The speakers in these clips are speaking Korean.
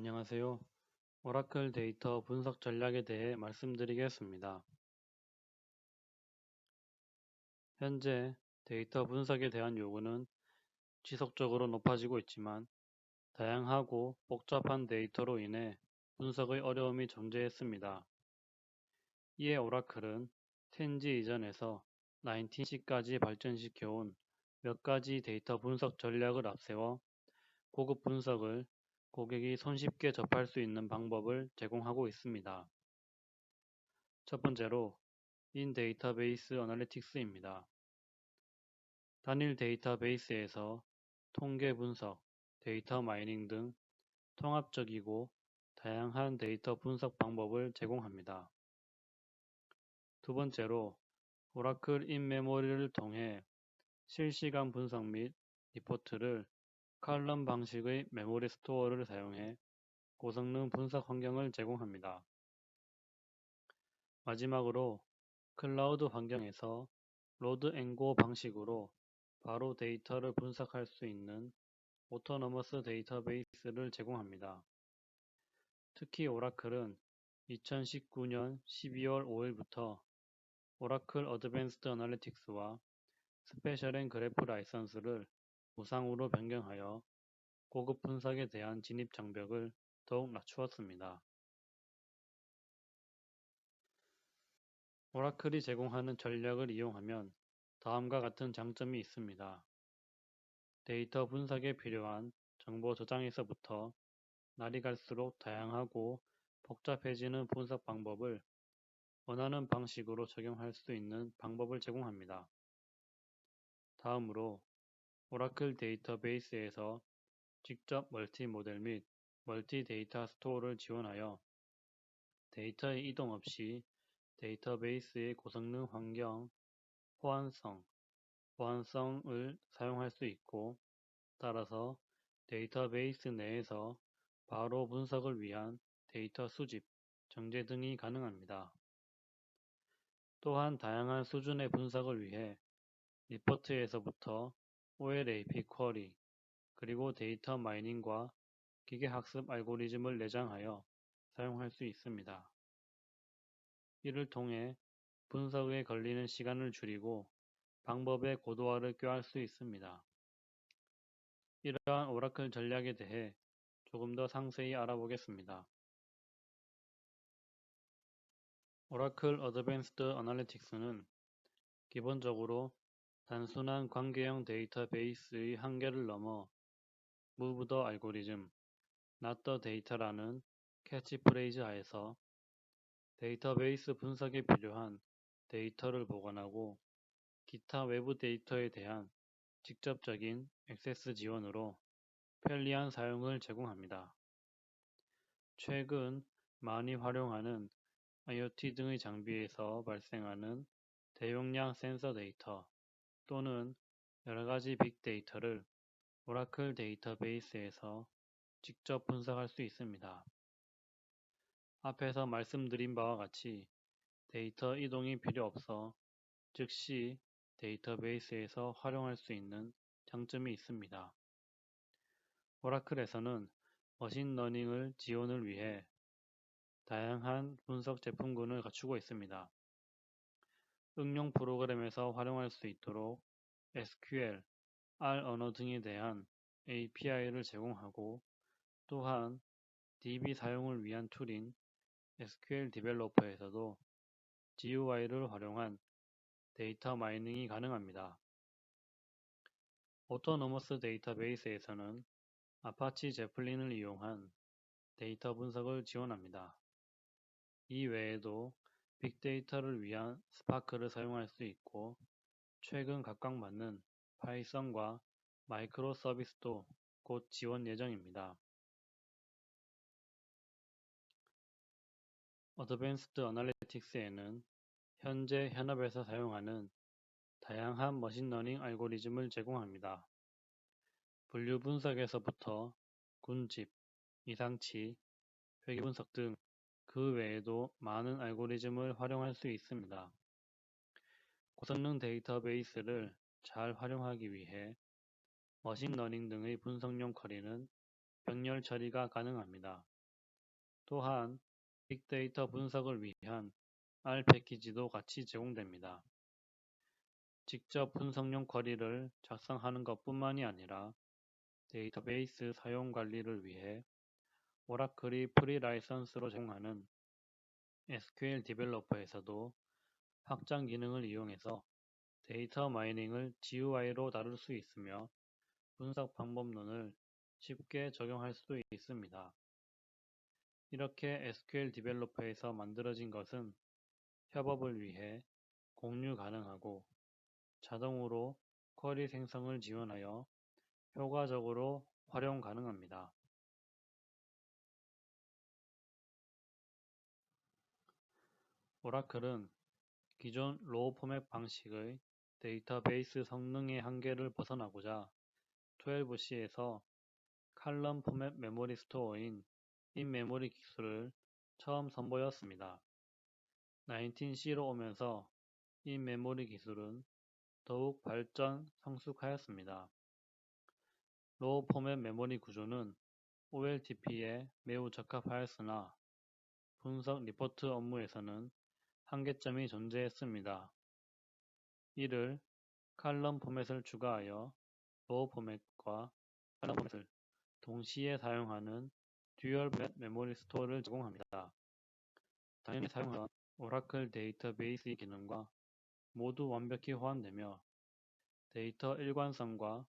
안녕하세요. 오라클 데이터 분석 전략에 대해 말씀드리겠습니다. 현재 데이터 분석에 대한 요구는 지속적으로 높아지고 있지만 다양하고 복잡한 데이터로 인해 분석의 어려움이 존재했습니다. 이에 오라클은 10G 이전에서 19C까지 발전시켜온 몇 가지 데이터 분석 전략을 앞세워 고급 분석을 고객이 손쉽게 접할 수 있는 방법을 제공하고 있습니다. 첫 번째로 인 데이터베이스 어널리틱스입니다. 단일 데이터베이스에서 통계 분석, 데이터 마이닝 등 통합적이고 다양한 데이터 분석 방법을 제공합니다. 두 번째로 오라클 인메모리를 통해 실시간 분석 및 리포트를 칼럼 방식의 메모리 스토어를 사용해 고성능 분석 환경을 제공합니다. 마지막으로 클라우드 환경에서 로드 앤고 방식으로 바로 데이터를 분석할 수 있는 오토너머스 데이터베이스를 제공합니다. 특히 오라클은 2019년 12월 5일부터 오라클 어드밴스드 어널리틱스와 스페셜 앤 그래프 라이선스를 무상으로 변경하여 고급 분석에 대한 진입 장벽을 더욱 낮추었습니다. 오라클이 제공하는 전략을 이용하면 다음과 같은 장점이 있습니다. 데이터 분석에 필요한 정보 저장에서부터 날이 갈수록 다양하고 복잡해지는 분석 방법을 원하는 방식으로 적용할 수 있는 방법을 제공합니다. 다음으로 오라클 데이터베이스에서 직접 멀티 모델 및 멀티 데이터 스토어를 지원하여 데이터의 이동 없이 데이터베이스의 고성능 환경, 호환성, 보안성을 사용할 수 있고 따라서 데이터베이스 내에서 바로 분석을 위한 데이터 수집, 정제 등이 가능합니다. 또한 다양한 수준의 분석을 위해 리포트에서부터 OLAP 쿼리, 그리고 데이터 마이닝과 기계 학습 알고리즘을 내장하여 사용할 수 있습니다. 이를 통해 분석에 걸리는 시간을 줄이고 방법의 고도화를 꾀할 수 있습니다. 이러한 오라클 전략에 대해 조금 더 상세히 알아보겠습니다. 오라클 어드밴스드 어널리틱스는 기본적으로 단순한 관계형 데이터베이스의 한계를 넘어 the 알고리즘, the Data라는 캐치프레이즈 하에서 데이터베이스 분석에 필요한 데이터를 보관하고 기타 외부 데이터에 대한 직접적인 액세스 지원으로 편리한 사용을 제공합니다. 최근 많이 활용하는 IoT 등의 장비에서 발생하는 대용량 센서 데이터, 또는 여러 가지 빅데이터를 오라클 데이터베이스에서 직접 분석할 수 있습니다. 앞에서 말씀드린 바와 같이 데이터 이동이 필요 없어 즉시 데이터베이스에서 활용할 수 있는 장점이 있습니다. 오라클에서는 머신러닝을 지원을 위해 다양한 분석 제품군을 갖추고 있습니다. 응용 프로그램에서 활용할 수 있도록 SQL, R 언어 등에 대한 API를 제공하고 또한 DB 사용을 위한 툴인 SQL 디벨로퍼에서도 GUI를 활용한 데이터 마이닝이 가능합니다. 오토노머스 데이터베이스에서는 아파치 제플린을 이용한 데이터 분석을 지원합니다. 이 외에도 빅데이터를 위한 스파크를 사용할 수 있고 최근 각광받는 파이썬과 마이크로 서비스도 곧 지원 예정입니다. 어드밴스드 어널리틱스에는 현재 현업에서 사용하는 다양한 머신러닝 알고리즘을 제공합니다. 분류 분석에서부터 군집, 이상치, 회계 분석 등 그 외에도 많은 알고리즘을 활용할 수 있습니다. 고성능 데이터베이스를 잘 활용하기 위해 머신러닝 등의 분석용 쿼리는 병렬 처리가 가능합니다. 또한 빅데이터 분석을 위한 R 패키지도 같이 제공됩니다. 직접 분석용 쿼리를 작성하는 것뿐만이 아니라 데이터베이스 사용 관리를 위해 오라클이 프리 라이선스로 제공하는 SQL 디벨로퍼에서도 확장 기능을 이용해서 데이터 마이닝을 GUI로 다룰 수 있으며 분석 방법론을 쉽게 적용할 수도 있습니다. 이렇게 SQL 디벨로퍼에서 만들어진 것은 협업을 위해 공유 가능하고 자동으로 쿼리 생성을 지원하여 효과적으로 활용 가능합니다. 오라클은 기존 로우 포맷 방식의 데이터베이스 성능의 한계를 벗어나고자 12C에서 칼럼 포맷 메모리 스토어인 인메모리 기술을 처음 선보였습니다. 19C로 오면서 인메모리 기술은 더욱 발전 성숙하였습니다. 로우 포맷 메모리 구조는 OLTP에 매우 적합하였으나 분석 리포트 업무에서는 한계점이 존재했습니다. 이를 칼럼 포맷을 추가하여 로우 포맷과 칼럼 포맷을 동시에 사용하는 듀얼 메모리 스토어를 제공합니다. 당연히 사용하던 오라클 데이터베이스의 기능과 모두 완벽히 호환되며 데이터 일관성과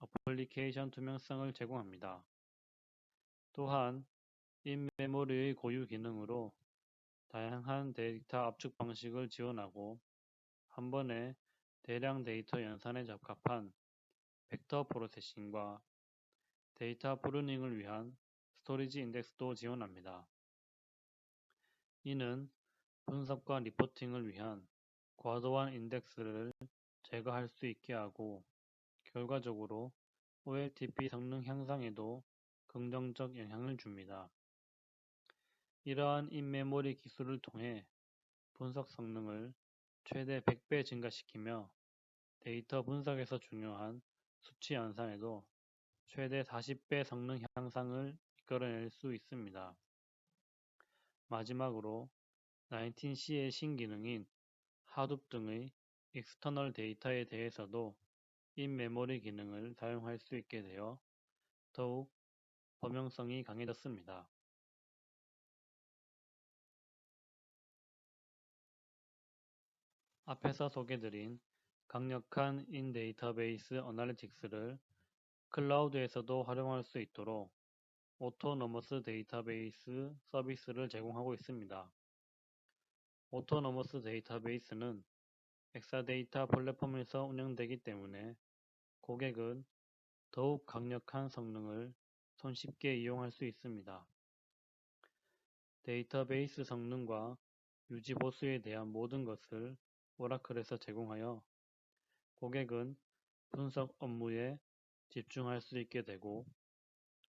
어플리케이션 투명성을 제공합니다. 또한 인메모리의 고유 기능으로 다양한 데이터 압축 방식을 지원하고 한 번에 대량 데이터 연산에 적합한 벡터 프로세싱과 데이터 프루닝을 위한 스토리지 인덱스도 지원합니다. 이는 분석과 리포팅을 위한 과도한 인덱스를 제거할 수 있게 하고 결과적으로 OLTP 성능 향상에도 긍정적 영향을 줍니다. 이러한 인메모리 기술을 통해 분석 성능을 최대 100배 증가시키며 데이터 분석에서 중요한 수치 연산에도 최대 40배 성능 향상을 이끌어낼 수 있습니다. 마지막으로 19C의 신기능인 하둡 등의 익스터널 데이터에 대해서도 인메모리 기능을 사용할 수 있게 되어 더욱 범용성이 강해졌습니다. 앞에서 소개드린 강력한 인데이터베이스 어널리틱스를 클라우드에서도 활용할 수 있도록 오토노머스 데이터베이스 서비스를 제공하고 있습니다. 오토노머스 데이터베이스는 엑사데이터 플랫폼에서 운영되기 때문에 고객은 더욱 강력한 성능을 손쉽게 이용할 수 있습니다. 데이터베이스 성능과 유지 보수에 대한 모든 것을 오라클에서 제공하여 고객은 분석 업무에 집중할 수 있게 되고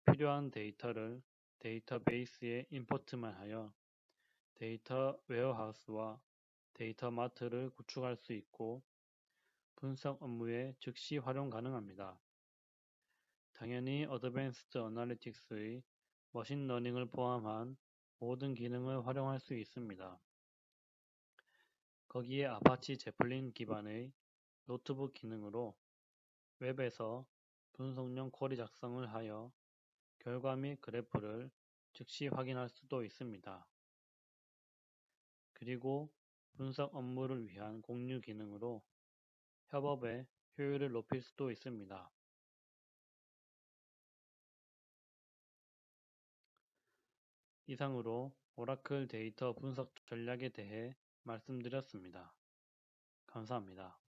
필요한 데이터를 데이터베이스에 임포트만 하여 데이터 웨어하우스와 데이터 마트를 구축할 수 있고 분석 업무에 즉시 활용 가능합니다. 당연히 어드밴스드 어널리틱스의 머신러닝을 포함한 모든 기능을 활용할 수 있습니다. 거기에 아파치 제플린 기반의 노트북 기능으로 웹에서 분석용 쿼리 작성을 하여 결과 및 그래프를 즉시 확인할 수도 있습니다. 그리고 분석 업무를 위한 공유 기능으로 협업의 효율을 높일 수도 있습니다. 이상으로 오라클 데이터 분석 전략에 대해 말씀드렸습니다. 감사합니다.